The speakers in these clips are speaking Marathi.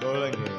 डोळं घे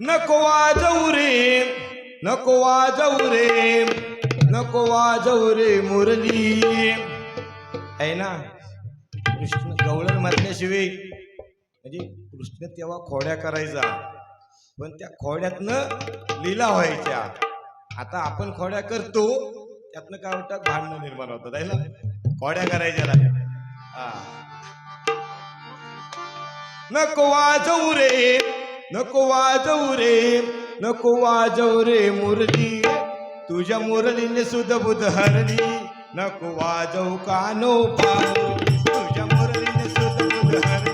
नको वाजवू रे नको वाजवू रे नको वाजवू रे मुरली. आहे ना? कृष्ण गवळण म्हटल्याशिवाय म्हणजे कृष्ण तेव्हा खोड्या करायचा. पण त्या खोड्यातनं लीला व्हायच्या. आता आपण खोड्या करतो त्यातनं काय होतात भांडणं निर्माण होतात आहे ना? खोड्या करायच्या हा. नको वाजवू रे नको वाजवू रे नको वाजवू रे मुरली. तुझ्या मुरलीने सुद्धा बुध हरली. नको वाजवू कानो पाऊ तुझ्या मुरलीने सुध बुध हरली.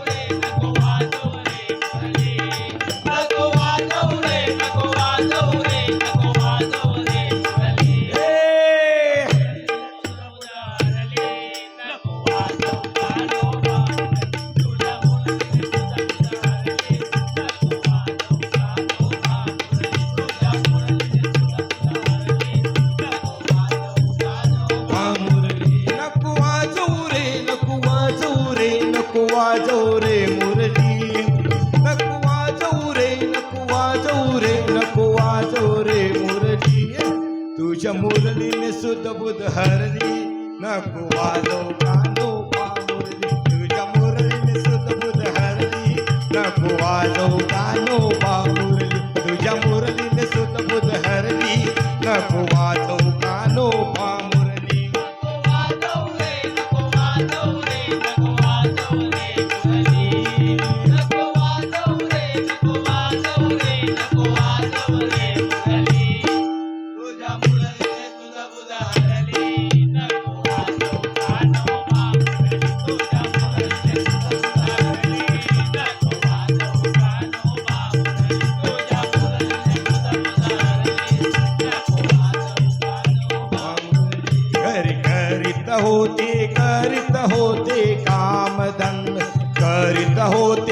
वाजवू रे मुरली. नको वाजवू रे नको वाजवू रे नको वाजवू रे मुरली. तुझ्या मुरलीने सुद्ध बुध हरली. नको वाजव कानो पा मुरली. तुझ्या मुरलीने सुद्ध बुध हरली. नको वाजव कानो होते करीत होते कामधंद करीत होते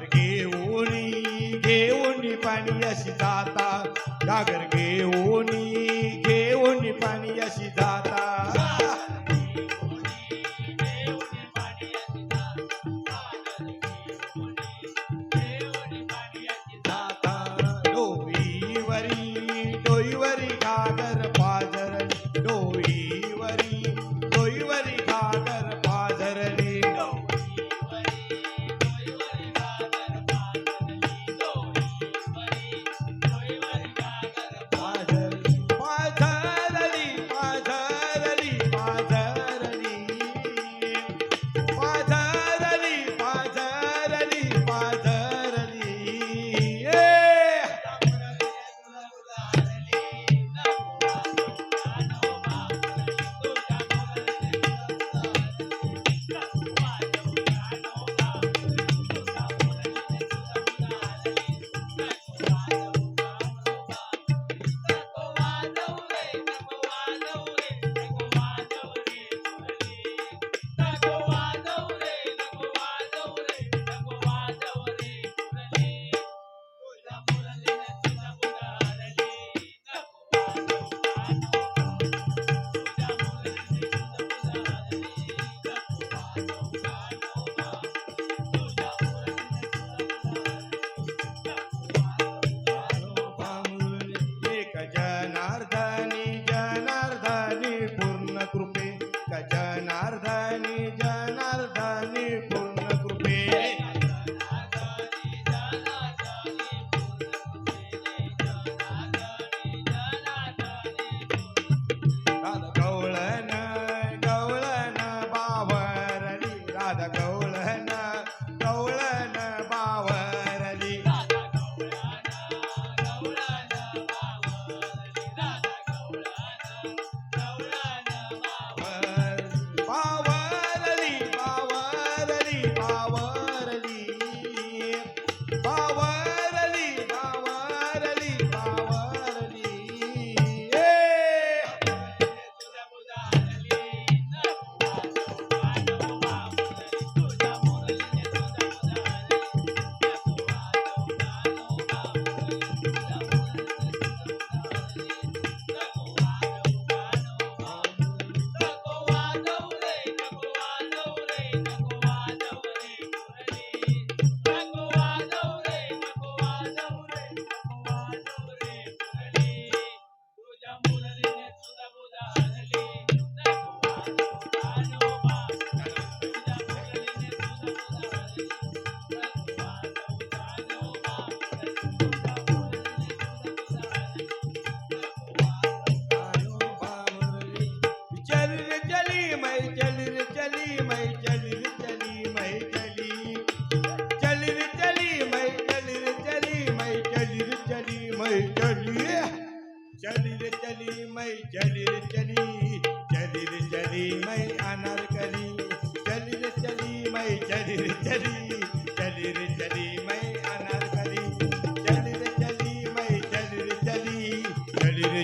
घागर घेऊन घेऊन पाणी अशी जाता. घागर घेऊन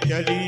चली